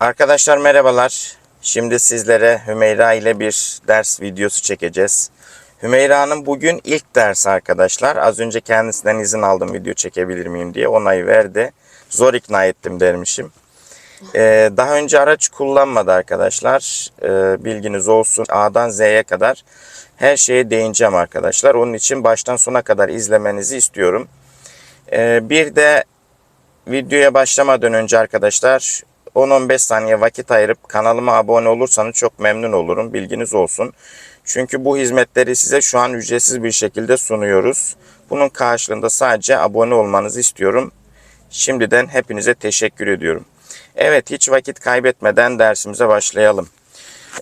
Arkadaşlar merhabalar. Şimdi sizlere Hümeyra ile bir ders videosu çekeceğiz. Hümeyra'nın bugün ilk dersi arkadaşlar. Az önce kendisinden izin aldım video çekebilir miyim diye onayı verdi. Zor ikna ettim dermişim. Ee, daha önce araç kullanmadı arkadaşlar. Ee, bilginiz olsun. A'dan Z'ye kadar her şeye değineceğim arkadaşlar. Onun için baştan sona kadar izlemenizi istiyorum. Ee, bir de videoya başlamadan önce arkadaşlar 10-15 saniye vakit ayırıp kanalıma abone olursanız çok memnun olurum. Bilginiz olsun. Çünkü bu hizmetleri size şu an ücretsiz bir şekilde sunuyoruz. Bunun karşılığında sadece abone olmanızı istiyorum. Şimdiden hepinize teşekkür ediyorum. Evet hiç vakit kaybetmeden dersimize başlayalım.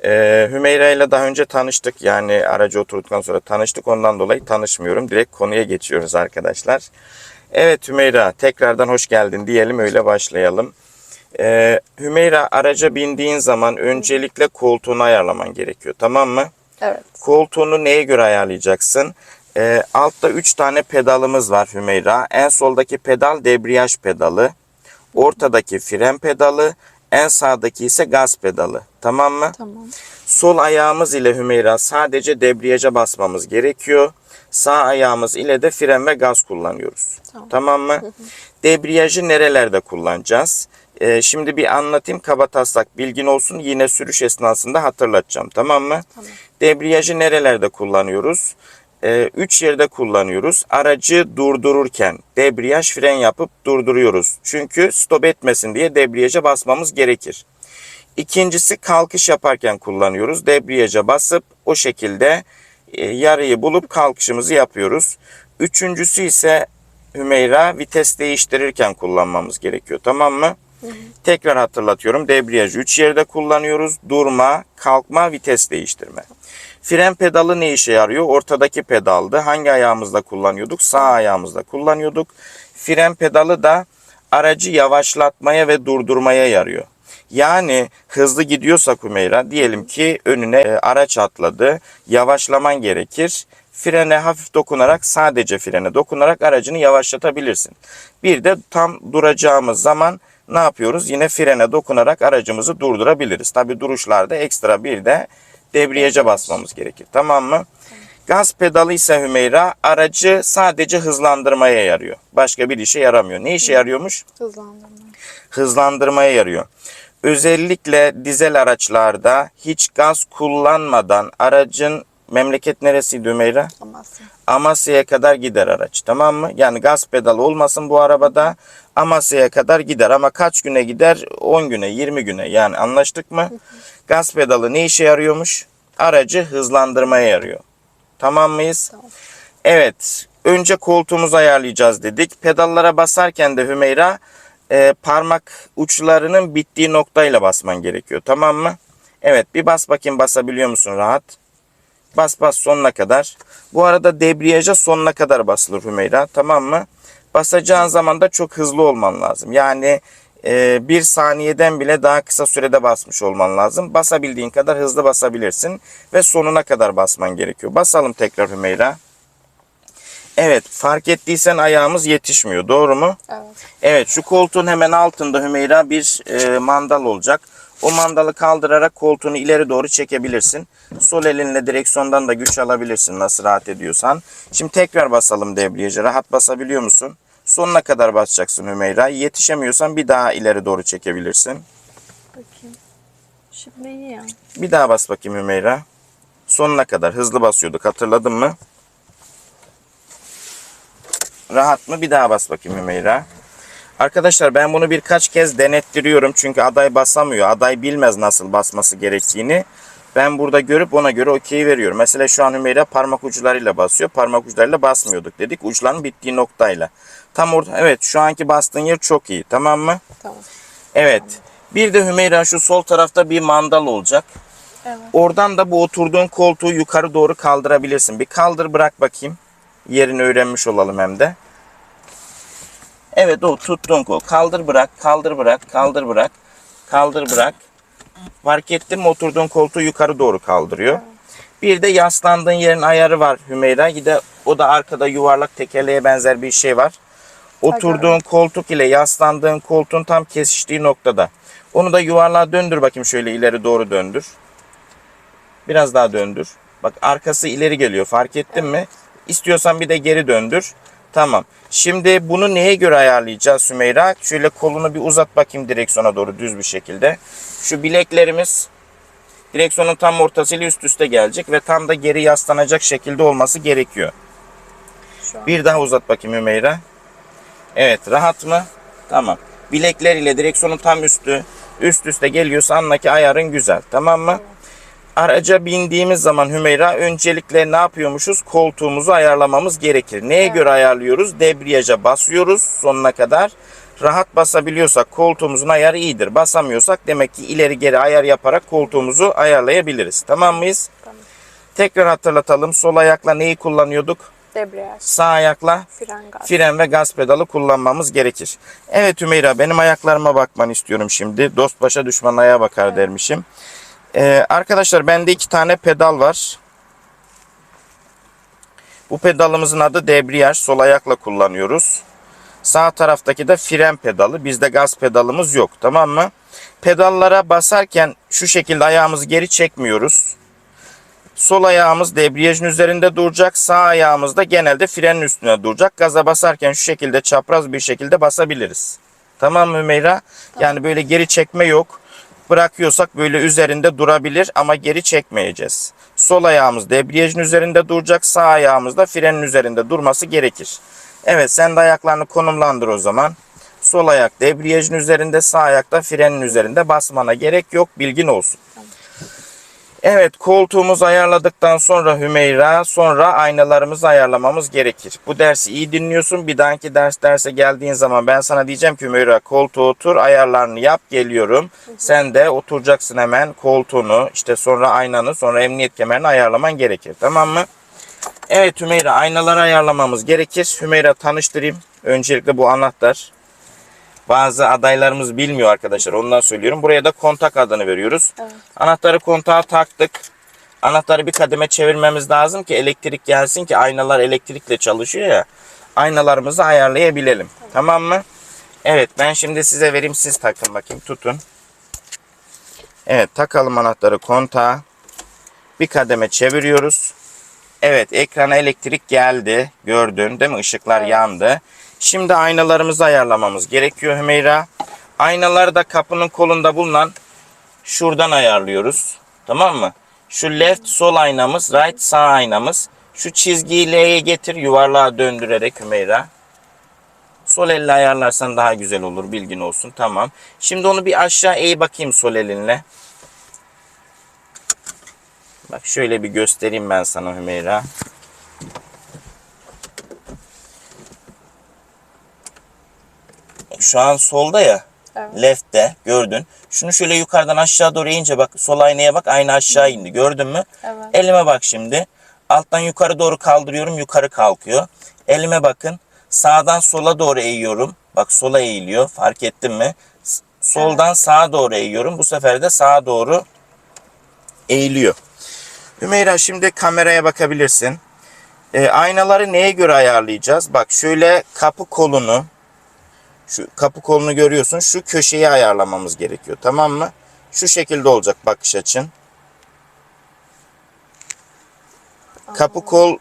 Ee, Hümeyra ile daha önce tanıştık. Yani aracı oturduktan sonra tanıştık. Ondan dolayı tanışmıyorum. Direkt konuya geçiyoruz arkadaşlar. Evet Hümeyra tekrardan hoş geldin diyelim öyle başlayalım. Ee, Hümeyra araca bindiğin zaman öncelikle koltuğunu ayarlaman gerekiyor tamam mı? Evet. Koltuğunu neye göre ayarlayacaksın? Ee, altta 3 tane pedalımız var Hümeyra. En soldaki pedal debriyaj pedalı. Ortadaki fren pedalı. En sağdaki ise gaz pedalı. Tamam mı? Tamam. Sol ayağımız ile Hümeyra sadece debriyaja basmamız gerekiyor. Sağ ayağımız ile de fren ve gaz kullanıyoruz. Tamam. Tamam mı? Debriyajı nerelerde kullanacağız? Ee, şimdi bir anlatayım kaba taslak bilgin olsun. Yine sürüş esnasında hatırlatacağım. Tamam mı? Tamam. Debriyajı nerelerde kullanıyoruz? Ee, üç yerde kullanıyoruz. Aracı durdururken debriyaj fren yapıp durduruyoruz. Çünkü stop etmesin diye debriyaja basmamız gerekir. İkincisi kalkış yaparken kullanıyoruz. Debriyaja basıp o şekilde e, yarıyı bulup kalkışımızı yapıyoruz. Üçüncüsü ise Hümeyra vites değiştirirken kullanmamız gerekiyor. Tamam mı? Tekrar hatırlatıyorum. Debriyajı 3 yerde kullanıyoruz. Durma, kalkma, vites değiştirme. Fren pedalı ne işe yarıyor? Ortadaki pedaldı. Hangi ayağımızda kullanıyorduk? Sağ ayağımızda kullanıyorduk. Fren pedalı da aracı yavaşlatmaya ve durdurmaya yarıyor. Yani hızlı gidiyorsak Hümeyra diyelim ki önüne e, araç atladı. Yavaşlaman gerekir. Frene hafif dokunarak sadece frene dokunarak aracını yavaşlatabilirsin. Bir de tam duracağımız zaman ne yapıyoruz? Yine frene dokunarak aracımızı durdurabiliriz. Tabi duruşlarda ekstra bir de debriyaja basmamız gerekir. Tamam mı? Gaz pedalı ise Hümeyra aracı sadece hızlandırmaya yarıyor. Başka bir işe yaramıyor. Ne işe yarıyormuş? Hızlandırma. hızlandırmaya yarıyor. Özellikle dizel araçlarda hiç gaz kullanmadan aracın memleket neresiydi Ümeyra? Amasya. Amasya'ya kadar gider araç tamam mı? Yani gaz pedalı olmasın bu arabada Amasya'ya kadar gider ama kaç güne gider? 10 güne 20 güne yani anlaştık mı? Gaz pedalı ne işe yarıyormuş? Aracı hızlandırmaya yarıyor. Tamam mıyız? Tamam. Evet. Önce koltuğumuzu ayarlayacağız dedik. Pedallara basarken de Hümeyra e, parmak uçlarının bittiği noktayla basman gerekiyor. Tamam mı? Evet. Bir bas bakayım basabiliyor musun rahat? Bas bas sonuna kadar. Bu arada debriyaja sonuna kadar basılır Hümeyra. Tamam mı? Basacağın zaman da çok hızlı olman lazım. Yani e, bir saniyeden bile daha kısa sürede basmış olman lazım. Basabildiğin kadar hızlı basabilirsin. Ve sonuna kadar basman gerekiyor. Basalım tekrar Hümeyra. Evet fark ettiysen ayağımız yetişmiyor. Doğru mu? Evet. Evet şu koltuğun hemen altında Hümeyra bir e, mandal olacak. O mandalı kaldırarak koltuğunu ileri doğru çekebilirsin. Sol elinle direksiyondan da güç alabilirsin nasıl rahat ediyorsan. Şimdi tekrar basalım debriyaja. Rahat basabiliyor musun? Sonuna kadar basacaksın Hümeyra. Yetişemiyorsan bir daha ileri doğru çekebilirsin. Bakayım. Şimdi iyi ya. Bir daha bas bakayım Hümeyra. Sonuna kadar hızlı basıyorduk hatırladın mı? Rahat mı? Bir daha bas bakayım Hümeyra. Arkadaşlar ben bunu birkaç kez denettiriyorum. Çünkü aday basamıyor. Aday bilmez nasıl basması gerektiğini. Ben burada görüp ona göre okey veriyorum. Mesela şu an Hümeyra parmak uçlarıyla basıyor. Parmak uçlarıyla basmıyorduk dedik. Uçların bittiği noktayla. Tam orada evet şu anki bastığın yer çok iyi. Tamam mı? Tamam. Evet. Bir de Hümeyra şu sol tarafta bir mandal olacak. Evet. Oradan da bu oturduğun koltuğu yukarı doğru kaldırabilirsin. Bir kaldır bırak bakayım. Yerini öğrenmiş olalım hem de. Evet o tuttuğun kol. Kaldır bırak, kaldır bırak, kaldır bırak, kaldır bırak. Fark ettin mi oturduğun koltuğu yukarı doğru kaldırıyor. Bir de yaslandığın yerin ayarı var Hümeyra. Gide o da arkada yuvarlak tekerleğe benzer bir şey var. Oturduğun koltuk ile yaslandığın koltuğun tam kesiştiği noktada. Onu da yuvarlığa döndür bakayım şöyle ileri doğru döndür. Biraz daha döndür. Bak arkası ileri geliyor fark ettin mi? İstiyorsan bir de geri döndür. Tamam. Şimdi bunu neye göre ayarlayacağız Sümeyra? Şöyle kolunu bir uzat bakayım direksiyona doğru düz bir şekilde. Şu bileklerimiz direksiyonun tam ortasıyla üst üste gelecek ve tam da geri yaslanacak şekilde olması gerekiyor. Bir daha uzat bakayım Hümeyra. Evet rahat mı? Tamam. Bilekler ile direksiyonun tam üstü üst üste geliyorsa anla ki ayarın güzel. Tamam mı? Araca bindiğimiz zaman Hümeyra öncelikle ne yapıyormuşuz? Koltuğumuzu ayarlamamız gerekir. Neye göre ayarlıyoruz? Debriyaja basıyoruz sonuna kadar. Rahat basabiliyorsak koltuğumuzun ayarı iyidir. Basamıyorsak demek ki ileri geri ayar yaparak koltuğumuzu ayarlayabiliriz. Tamam mıyız? Tamam. Tekrar hatırlatalım. Sol ayakla neyi kullanıyorduk? Debriyaj, Sağ ayakla fren gaz. fren ve gaz pedalı kullanmamız gerekir. Evet Hümeyra benim ayaklarıma bakmanı istiyorum şimdi. Dost başa düşman ayağa bakar dermişim. Ee, arkadaşlar bende iki tane pedal var. Bu pedalımızın adı debriyaj. Sol ayakla kullanıyoruz. Sağ taraftaki de fren pedalı. Bizde gaz pedalımız yok tamam mı? Pedallara basarken şu şekilde ayağımızı geri çekmiyoruz. Sol ayağımız debriyajın üzerinde duracak. Sağ ayağımız da genelde frenin üstüne duracak. Gaza basarken şu şekilde çapraz bir şekilde basabiliriz. Tamam mı Hümeyra? Yani böyle geri çekme yok. Bırakıyorsak böyle üzerinde durabilir ama geri çekmeyeceğiz. Sol ayağımız debriyajın üzerinde duracak. Sağ ayağımız da frenin üzerinde durması gerekir. Evet sen de ayaklarını konumlandır o zaman. Sol ayak debriyajın üzerinde, sağ ayak da frenin üzerinde basmana gerek yok. Bilgin olsun. Evet koltuğumuzu ayarladıktan sonra Hümeyra sonra aynalarımızı ayarlamamız gerekir. Bu dersi iyi dinliyorsun. Bir dahaki ders derse geldiğin zaman ben sana diyeceğim ki Hümeyra koltuğa otur ayarlarını yap geliyorum. Sen de oturacaksın hemen koltuğunu işte sonra aynanı sonra emniyet kemerini ayarlaman gerekir. Tamam mı? Evet Hümeyra aynaları ayarlamamız gerekir. Hümeyra tanıştırayım. Öncelikle bu anahtar. Bazı adaylarımız bilmiyor arkadaşlar. Ondan söylüyorum. Buraya da kontak adını veriyoruz. Evet. Anahtarı kontağa taktık. Anahtarı bir kademe çevirmemiz lazım ki elektrik gelsin ki aynalar elektrikle çalışıyor ya. Aynalarımızı ayarlayabilelim. Tamam, mı? Evet ben şimdi size vereyim siz takın bakayım tutun. Evet takalım anahtarı kontağa. Bir kademe çeviriyoruz. Evet ekrana elektrik geldi. Gördün değil mi? Işıklar Evet. yandı. Şimdi aynalarımızı ayarlamamız gerekiyor Hümeyra. Aynaları da kapının kolunda bulunan şuradan ayarlıyoruz. Tamam mı? Şu left sol aynamız, right sağ aynamız. Şu çizgiyi L'ye getir yuvarlığa döndürerek Hümeyra. Sol elle ayarlarsan daha güzel olur bilgin olsun. Tamam. Şimdi onu bir aşağı eğ bakayım sol elinle. Bak şöyle bir göstereyim ben sana Hümeyra. Şu an solda ya. Evet. Left'te gördün. Şunu şöyle yukarıdan aşağı doğru eğince bak sol aynaya bak ayna aşağı indi gördün mü? Evet. Elime bak şimdi. Alttan yukarı doğru kaldırıyorum yukarı kalkıyor. Elime bakın. Sağdan sola doğru eğiyorum. Bak sola eğiliyor fark ettin mi? Soldan sağa doğru eğiyorum. Bu sefer de sağa doğru eğiliyor. Hümeyra şimdi kameraya bakabilirsin. E, aynaları neye göre ayarlayacağız? Bak şöyle kapı kolunu şu kapı kolunu görüyorsun. Şu köşeyi ayarlamamız gerekiyor. Tamam mı? Şu şekilde olacak bakış açın. Kapı kol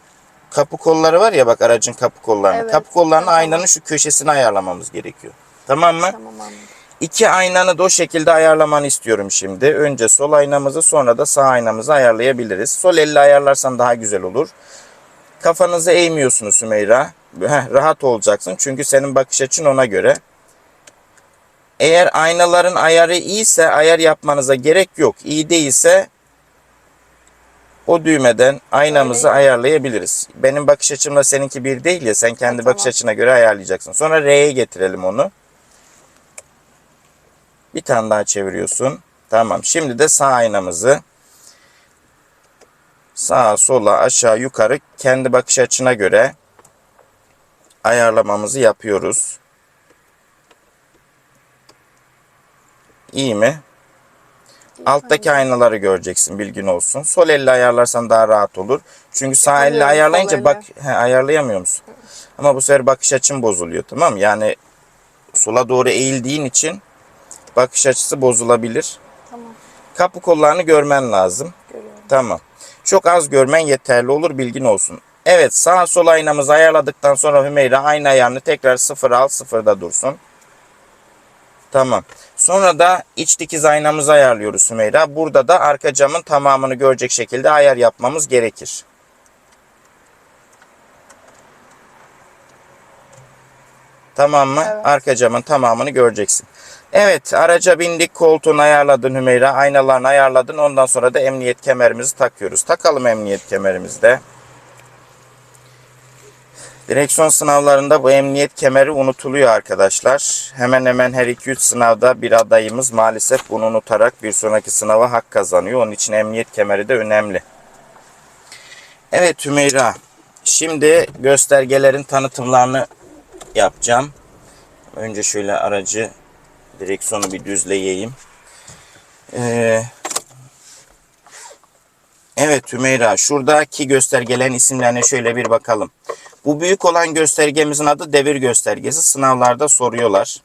kapı kolları var ya bak aracın kapı kollarını. Evet, kapı kollarını tamam. aynanın şu köşesine ayarlamamız gerekiyor. Tamam mı? Tamam anladım. İki aynanı da o şekilde ayarlamanı istiyorum şimdi. Önce sol aynamızı sonra da sağ aynamızı ayarlayabiliriz. Sol elle ayarlarsan daha güzel olur. Kafanızı eğmiyorsunuz Sümeyra. Heh, rahat olacaksın çünkü senin bakış açın ona göre. Eğer aynaların ayarı iyiyse ayar yapmanıza gerek yok. İyi değilse o düğmeden aynamızı Öyle. ayarlayabiliriz. Benim bakış açımla seninki bir değil ya sen kendi Ha, bakış tamam. açına göre ayarlayacaksın. Sonra R'ye getirelim onu. Bir tane daha çeviriyorsun. Tamam. Şimdi de sağ aynamızı sağa, sola, aşağı, yukarı kendi bakış açına göre ayarlamamızı yapıyoruz. İyi mi? Alttaki aynaları göreceksin bilgin olsun. Sol elle ayarlarsan daha rahat olur. Çünkü sağ elle ayarlayınca bak he, ayarlayamıyor musun? Ama bu sefer bakış açın bozuluyor tamam mı? Yani sola doğru eğildiğin için bakış açısı bozulabilir. Tamam. Kapı kollarını görmen lazım. Görüyorum. Tamam. Çok az görmen yeterli olur bilgin olsun. Evet sağ sol aynamızı ayarladıktan sonra Hümeyra ayna ayarını tekrar sıfır al sıfırda dursun. Tamam. Sonra da iç dikiz aynamızı ayarlıyoruz Hümeyra. Burada da arka camın tamamını görecek şekilde ayar yapmamız gerekir. Tamam mı? Evet. Arka camın tamamını göreceksin. Evet araca bindik koltuğunu ayarladın Hümeyra. Aynalarını ayarladın. Ondan sonra da emniyet kemerimizi takıyoruz. Takalım emniyet kemerimizi de. Direksiyon sınavlarında bu emniyet kemeri unutuluyor arkadaşlar. Hemen hemen her 2-3 sınavda bir adayımız maalesef bunu unutarak bir sonraki sınava hak kazanıyor. Onun için emniyet kemeri de önemli. Evet Hümeyra. Şimdi göstergelerin tanıtımlarını yapacağım. Önce şöyle aracı direksiyonu bir düzleyeyim. Ee, evet Hümeyra şuradaki göstergelerin isimlerine şöyle bir bakalım. Bu büyük olan göstergemizin adı devir göstergesi. Sınavlarda soruyorlar.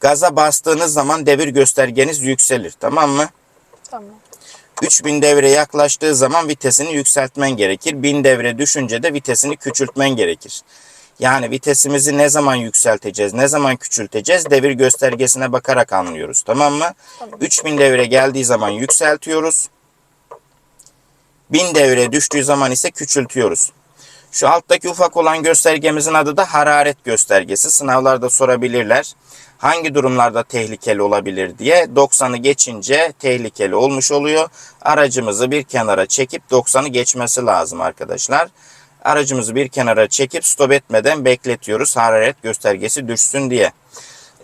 Gaza bastığınız zaman devir göstergeniz yükselir. Tamam mı? Tamam. 3000 devre yaklaştığı zaman vitesini yükseltmen gerekir. 1000 devre düşünce de vitesini küçültmen gerekir. Yani vitesimizi ne zaman yükselteceğiz, ne zaman küçülteceğiz devir göstergesine bakarak anlıyoruz. Tamam mı? Tamam. 3000 devre geldiği zaman yükseltiyoruz. 1000 devre düştüğü zaman ise küçültüyoruz. Şu alttaki ufak olan göstergemizin adı da hararet göstergesi. Sınavlarda sorabilirler. Hangi durumlarda tehlikeli olabilir diye 90'ı geçince tehlikeli olmuş oluyor. Aracımızı bir kenara çekip 90'ı geçmesi lazım arkadaşlar. Aracımızı bir kenara çekip stop etmeden bekletiyoruz hararet göstergesi düşsün diye.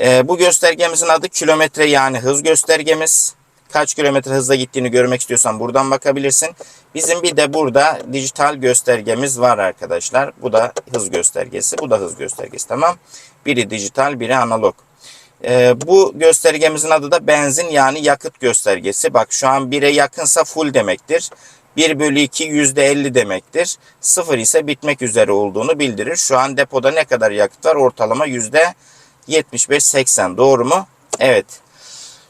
Ee, bu göstergemizin adı kilometre yani hız göstergemiz. Kaç kilometre hızla gittiğini görmek istiyorsan buradan bakabilirsin. Bizim bir de burada dijital göstergemiz var arkadaşlar. Bu da hız göstergesi, bu da hız göstergesi tamam. Biri dijital, biri analog. Ee, bu göstergemizin adı da benzin yani yakıt göstergesi. Bak şu an 1'e yakınsa full demektir. 1 bölü 2 %50 demektir. 0 ise bitmek üzere olduğunu bildirir. Şu an depoda ne kadar yakıt var? Ortalama %75-80 doğru mu? Evet.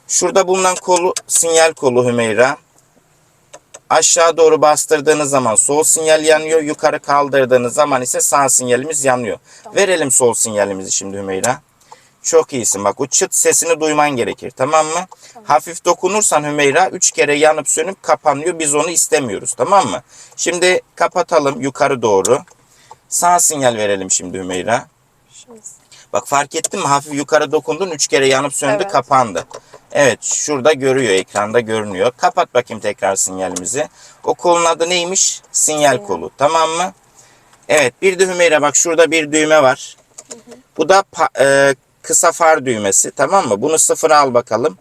Şurada bulunan kolu sinyal kolu Hümeyra. Aşağı doğru bastırdığınız zaman sol sinyal yanıyor. Yukarı kaldırdığınız zaman ise sağ sinyalimiz yanıyor. Verelim sol sinyalimizi şimdi Hümeyra. Çok iyisin. Bak o çıt sesini duyman gerekir. Tamam mı? Hafif dokunursan Hümeyra 3 kere yanıp sönüp kapanıyor. Biz onu istemiyoruz. Tamam mı? Şimdi kapatalım yukarı doğru. Sağ sinyal verelim şimdi Hümeyra. Şimdi Bak fark ettin mi? Hafif yukarı dokundun. Üç kere yanıp söndü Evet. kapandı. Evet şurada görüyor. Ekranda görünüyor. Kapat bakayım tekrar sinyalimizi. O kolun adı neymiş? Sinyal kolu. Tamam mı? Evet bir de Hümeyra bak şurada bir düğme var. Bu da e, kısa far düğmesi. Tamam mı? Bunu sıfıra al bakalım.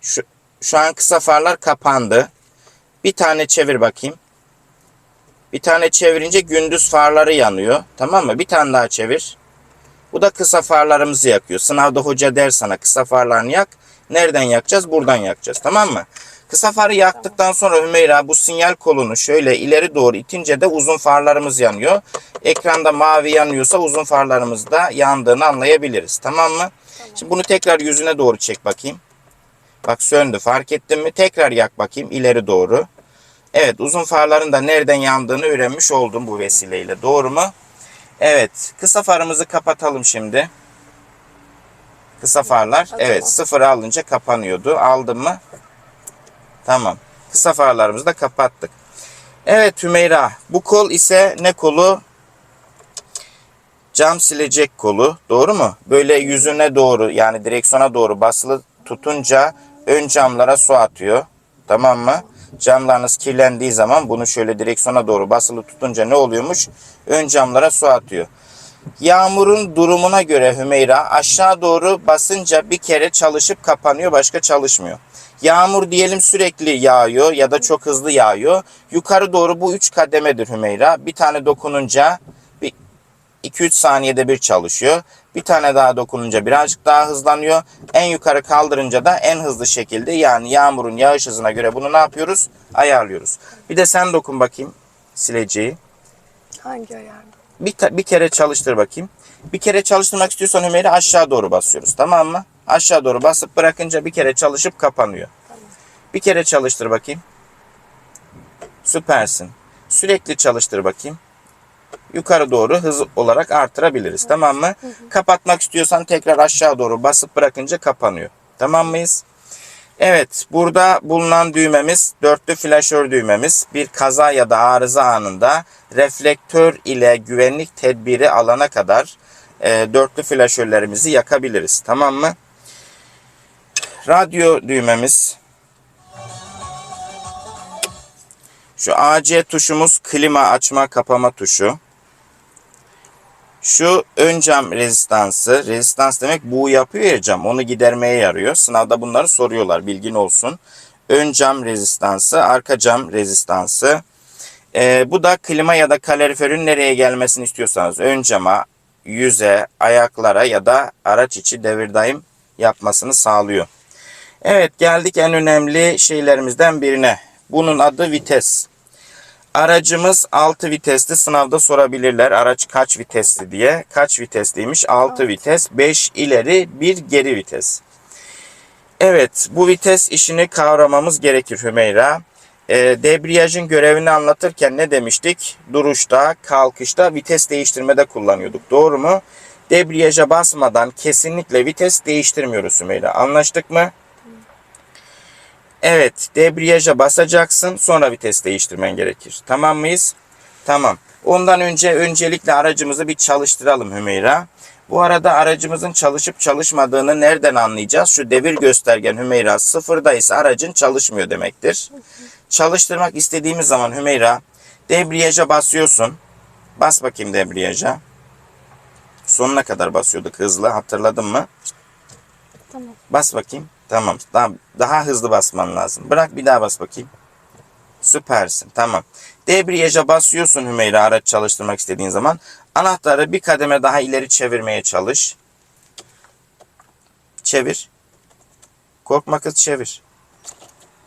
Şu, şu an kısa farlar kapandı. Bir tane çevir bakayım. Bir tane çevirince gündüz farları yanıyor. Tamam mı? Bir tane daha çevir. Bu da kısa farlarımızı yakıyor. Sınavda hoca der sana kısa farlarını yak. Nereden yakacağız? Buradan yakacağız. Tamam mı? Kısa farı yaktıktan sonra Hümeyra bu sinyal kolunu şöyle ileri doğru itince de uzun farlarımız yanıyor. Ekranda mavi yanıyorsa uzun farlarımız da yandığını anlayabiliriz. Tamam mı? Şimdi bunu tekrar yüzüne doğru çek bakayım. Bak söndü. Fark ettin mi? Tekrar yak bakayım ileri doğru. Evet uzun farların da nereden yandığını öğrenmiş oldum bu vesileyle. Doğru mu? Evet. Kısa farımızı kapatalım şimdi. Kısa farlar. Tamam. Evet. Sıfıra alınca kapanıyordu. Aldım mı? Tamam. Kısa farlarımızı da kapattık. Evet Hümeyra. Bu kol ise ne kolu? Cam silecek kolu. Doğru mu? Böyle yüzüne doğru yani direksiyona doğru basılı tutunca ön camlara su atıyor. Tamam mı? Camlarınız kirlendiği zaman bunu şöyle direksiyona doğru basılı tutunca ne oluyormuş? Ön camlara su atıyor. Yağmurun durumuna göre Hümeyra aşağı doğru basınca bir kere çalışıp kapanıyor başka çalışmıyor. Yağmur diyelim sürekli yağıyor ya da çok hızlı yağıyor. Yukarı doğru bu üç kademedir Hümeyra. Bir tane dokununca bir 2-3 saniyede bir çalışıyor. Bir tane daha dokununca birazcık daha hızlanıyor. En yukarı kaldırınca da en hızlı şekilde yani yağmurun yağış hızına göre bunu ne yapıyoruz? Ayarlıyoruz. Bir de sen dokun bakayım sileceği. hangi ayarda? bir, bir kere çalıştır bakayım. Bir kere çalıştırmak istiyorsan Hümeyra aşağı doğru basıyoruz. Tamam mı? Aşağı doğru basıp bırakınca bir kere çalışıp kapanıyor. Bir kere çalıştır bakayım. Süpersin. Sürekli çalıştır bakayım. Yukarı doğru hız olarak artırabiliriz. Tamam mı? Kapatmak istiyorsan tekrar aşağı doğru basıp bırakınca kapanıyor. Tamam mıyız? Evet, burada bulunan düğmemiz dörtlü flaşör düğmemiz. Bir kaza ya da arıza anında reflektör ile güvenlik tedbiri alana kadar e, dörtlü flaşörlerimizi yakabiliriz. Tamam mı? Radyo düğmemiz. Şu AC tuşumuz klima açma kapama tuşu. Şu ön cam rezistansı. Rezistans demek bu yapıyor ya cam. Onu gidermeye yarıyor. Sınavda bunları soruyorlar. Bilgin olsun. Ön cam rezistansı, arka cam rezistansı. Ee, bu da klima ya da kaloriferin nereye gelmesini istiyorsanız ön cama, yüze, ayaklara ya da araç içi devir daim yapmasını sağlıyor. Evet geldik en önemli şeylerimizden birine. Bunun adı vites. Aracımız 6 vitesli sınavda sorabilirler. Araç kaç vitesli diye. Kaç vitesliymiş? 6 vites. 5 ileri 1 geri vites. Evet bu vites işini kavramamız gerekir Hümeyra. Ee, debriyajın görevini anlatırken ne demiştik? Duruşta, kalkışta, vites değiştirmede kullanıyorduk. Doğru mu? Debriyaja basmadan kesinlikle vites değiştirmiyoruz Hümeyra. Anlaştık mı? Evet, debriyaja basacaksın, sonra vites değiştirmen gerekir. Tamam mıyız? Tamam. Ondan önce öncelikle aracımızı bir çalıştıralım Hümeyra. Bu arada aracımızın çalışıp çalışmadığını nereden anlayacağız? Şu devir göstergen Hümeyra sıfırdaysa aracın çalışmıyor demektir. Çalıştırmak istediğimiz zaman Hümeyra debriyaja basıyorsun. Bas bakayım debriyaja. Sonuna kadar basıyorduk hızlı hatırladın mı? Tamam. Bas bakayım. Tamam. Daha, daha hızlı basman lazım. Bırak bir daha bas bakayım. Süpersin. Tamam. Debriyaja basıyorsun Hümeyra araç çalıştırmak istediğin zaman. Anahtarı bir kademe daha ileri çevirmeye çalış. Çevir. Korkma kız çevir.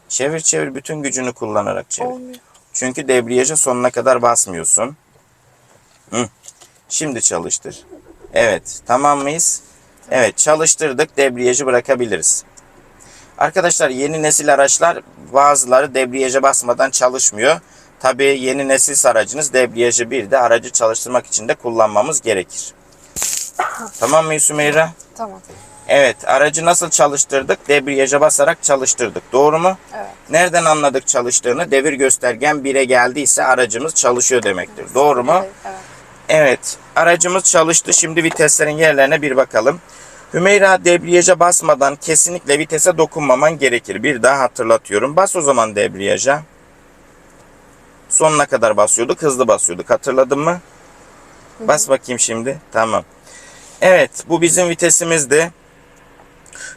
Çevir çevir bütün gücünü kullanarak çevir. Olmuyor. Çünkü debriyaja sonuna kadar basmıyorsun. Hı. Şimdi çalıştır. Evet. Tamam mıyız? Evet. Çalıştırdık. Debriyajı bırakabiliriz. Arkadaşlar yeni nesil araçlar bazıları debriyaja basmadan çalışmıyor. Tabii yeni nesil aracınız debriyajı bir de aracı çalıştırmak için de kullanmamız gerekir. Tamam mı Sümeyra? Tamam. Evet, aracı nasıl çalıştırdık? Debriyaja basarak çalıştırdık. Doğru mu? Evet. Nereden anladık çalıştığını? Devir göstergen 1'e geldiyse aracımız çalışıyor demektir. Doğru mu? Evet. evet. Evet, aracımız çalıştı. Şimdi viteslerin yerlerine bir bakalım. Hümeyra debriyaja basmadan kesinlikle vitese dokunmaman gerekir. Bir daha hatırlatıyorum. Bas o zaman debriyaja. Sonuna kadar basıyorduk, hızlı basıyorduk. Hatırladın mı? Bas bakayım şimdi. Tamam. Evet, bu bizim vitesimizdi.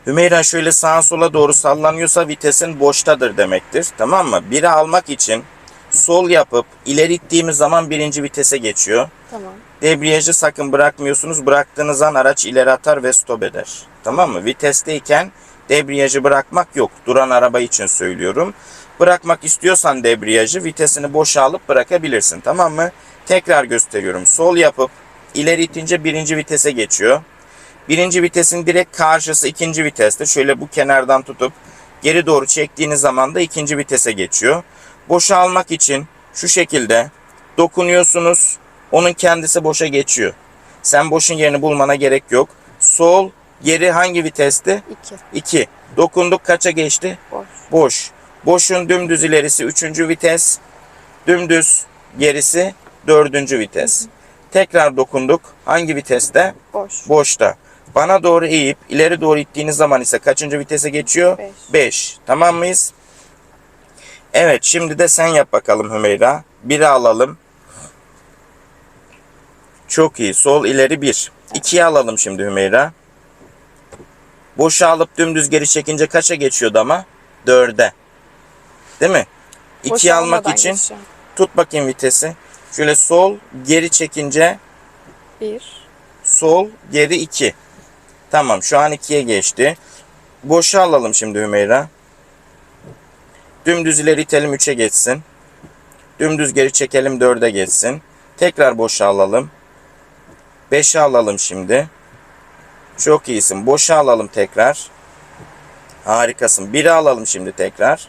Hümeyra şöyle sağa sola doğru sallanıyorsa vitesin boştadır demektir. Tamam mı? Biri almak için sol yapıp ileri ittiğimiz zaman birinci vitese geçiyor. Tamam. Debriyajı sakın bırakmıyorsunuz. Bıraktığınız an araç ileri atar ve stop eder. Tamam mı? Vitesteyken debriyajı bırakmak yok. Duran araba için söylüyorum. Bırakmak istiyorsan debriyajı vitesini boşa alıp bırakabilirsin. Tamam mı? Tekrar gösteriyorum. Sol yapıp ileri itince birinci vitese geçiyor. Birinci vitesin direkt karşısı ikinci viteste. Şöyle bu kenardan tutup geri doğru çektiğiniz zaman da ikinci vitese geçiyor. Boşa almak için şu şekilde dokunuyorsunuz. Onun kendisi boşa geçiyor. Sen boşun yerini bulmana gerek yok. Sol, geri hangi viteste? İki. 2. Dokunduk kaça geçti? Boş. Boş. Boşun dümdüz ilerisi 3. vites. Dümdüz gerisi 4. vites. Tekrar dokunduk. Hangi viteste? Boş. Boşta. Bana doğru eğip ileri doğru ittiğiniz zaman ise kaçıncı vitese geçiyor? Beş. 5. Tamam mıyız? Evet şimdi de sen yap bakalım Hümeyra. Biri alalım. Çok iyi. Sol ileri 1. 2'yi alalım şimdi Hümeyra. Boşa alıp dümdüz geri çekince kaça geçiyordu ama? 4'e. Değil mi? 2'yi Boşa almak için geçeceğim. tut bakayım vitesi. Şöyle sol geri çekince Bir. sol geri 2. Tamam şu an 2'ye geçti. Boşa alalım şimdi Hümeyra. Dümdüz ileri itelim 3'e geçsin. Dümdüz geri çekelim 4'e geçsin. Tekrar boşa alalım. 5'e alalım şimdi. Çok iyisin. Boşa alalım tekrar. Harikasın. 1'e alalım şimdi tekrar.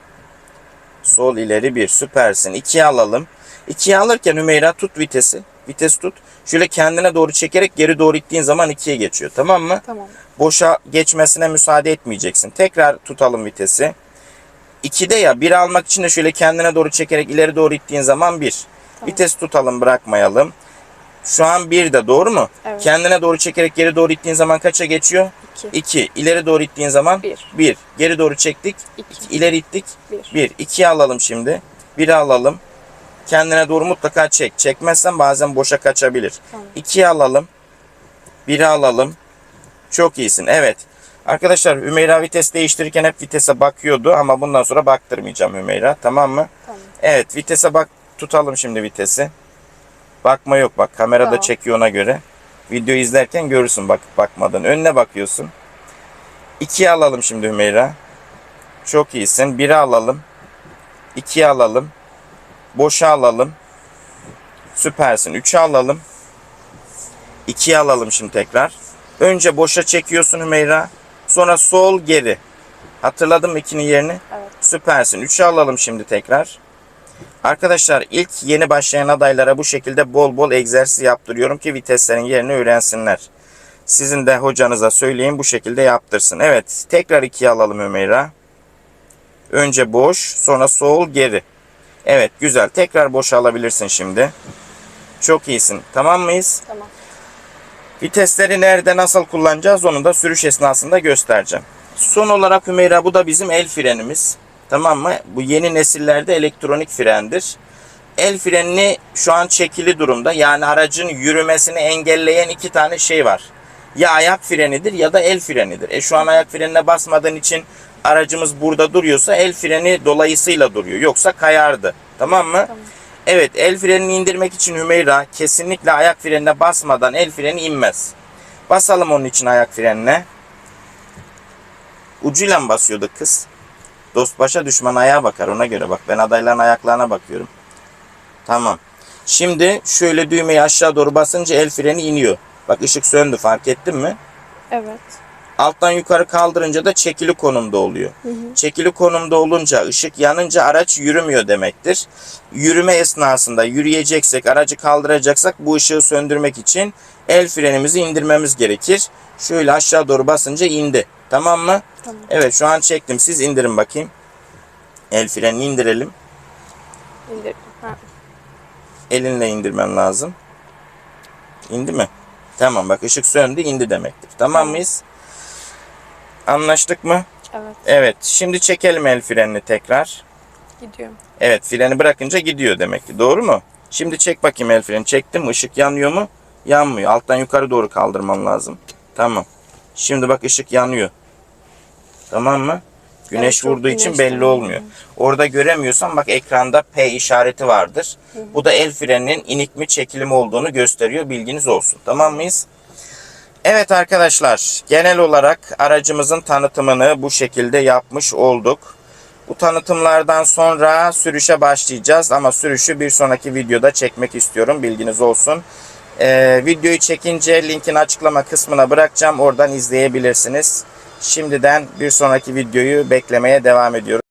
Sol ileri 1. Süpersin. 2'ye alalım. 2'ye alırken Hümeyra tut vitesi. Vites tut. Şöyle kendine doğru çekerek geri doğru ittiğin zaman 2'ye geçiyor. Tamam mı? Tamam. boşa geçmesine müsaade etmeyeceksin. Tekrar tutalım vitesi. 2'de ya 1 almak için de şöyle kendine doğru çekerek ileri doğru ittiğin zaman 1. Vites tutalım bırakmayalım. Şu an 1'de doğru mu? Evet. Kendine doğru çekerek geri doğru ittiğin zaman kaça geçiyor? 2. 2. İleri doğru ittiğin zaman Bir. 1. Geri doğru çektik. İki. İleri ittik. Bir. 1. 2'ye alalım şimdi. 1'i alalım. Kendine doğru mutlaka çek. Çekmezsen bazen boşa kaçabilir. Tamam. 2'ye alalım. 1'i alalım. Çok iyisin. Evet. Arkadaşlar Hümeyra vites değiştirirken hep vitese bakıyordu ama bundan sonra baktırmayacağım Hümeyra. Tamam mı? Tamam. Evet vitese bak tutalım şimdi vitesi. Bakma yok bak kamerada Tamam. çekiyor ona göre. Video izlerken görürsün bak bakmadan. Önüne bakıyorsun. 2'ye alalım şimdi Hümeyra. Çok iyisin. 1'i alalım. 2'ye alalım. Boşa alalım. Süpersin. 3'e alalım. 2'ye alalım şimdi tekrar. Önce boşa çekiyorsun Hümeyra. Sonra sol geri. Hatırladın mı 2'nin yerini? Evet. Süpersin. 3'e alalım şimdi tekrar. Arkadaşlar ilk yeni başlayan adaylara bu şekilde bol bol egzersiz yaptırıyorum ki viteslerin yerini öğrensinler. Sizin de hocanıza söyleyin bu şekilde yaptırsın. Evet tekrar 2'ye alalım Ömeyra. Önce boş sonra sol geri. Evet güzel tekrar boşa alabilirsin şimdi. Çok iyisin. Tamam mıyız? Tamam. Vitesleri nerede nasıl kullanacağız onu da sürüş esnasında göstereceğim. Son olarak Hümeyra bu da bizim el frenimiz. Tamam mı? Bu yeni nesillerde elektronik frendir. El frenini şu an çekili durumda. Yani aracın yürümesini engelleyen iki tane şey var. Ya ayak frenidir ya da el frenidir. E şu an ayak frenine basmadığın için aracımız burada duruyorsa el freni dolayısıyla duruyor. Yoksa kayardı. Tamam mı? Tamam. Evet el frenini indirmek için Hümeyra kesinlikle ayak frenine basmadan el freni inmez. Basalım onun için ayak frenine. Ucuyla mı basıyordu kız? Dost başa düşman ayağa bakar ona göre bak. Ben adayların ayaklarına bakıyorum. Tamam. Şimdi şöyle düğmeyi aşağı doğru basınca el freni iniyor. Bak ışık söndü fark ettin mi? Evet. Alttan yukarı kaldırınca da çekili konumda oluyor. Çekili konumda olunca ışık yanınca araç yürümüyor demektir. Yürüme esnasında yürüyeceksek, aracı kaldıracaksak bu ışığı söndürmek için el frenimizi indirmemiz gerekir. Şöyle aşağı doğru basınca indi. Tamam mı? Tamam. Evet şu an çektim. Siz indirin bakayım. El frenini indirelim. İndirdim. Ha. Elinle indirmen lazım. İndi mi? Tamam bak ışık söndü indi demektir. Tamam mıyız? Anlaştık mı? Evet. Evet. Şimdi çekelim el frenini tekrar. Gidiyorum. Evet freni bırakınca gidiyor demek ki. Doğru mu? Şimdi çek bakayım el freni. Çektim? Işık yanıyor mu? Yanmıyor. Alttan yukarı doğru kaldırman lazım. Tamam. Şimdi bak ışık yanıyor. Tamam mı? Güneş Evet, vurduğu için belli olmuyor. Orada göremiyorsan bak ekranda P işareti vardır. Bu da el freninin inik mi çekili mi olduğunu gösteriyor. Bilginiz olsun. Tamam mıyız? Evet arkadaşlar, genel olarak aracımızın tanıtımını bu şekilde yapmış olduk. Bu tanıtımlardan sonra sürüşe başlayacağız ama sürüşü bir sonraki videoda çekmek istiyorum. Bilginiz olsun. Ee, videoyu çekince linkini açıklama kısmına bırakacağım. Oradan izleyebilirsiniz. Şimdiden bir sonraki videoyu beklemeye devam ediyorum.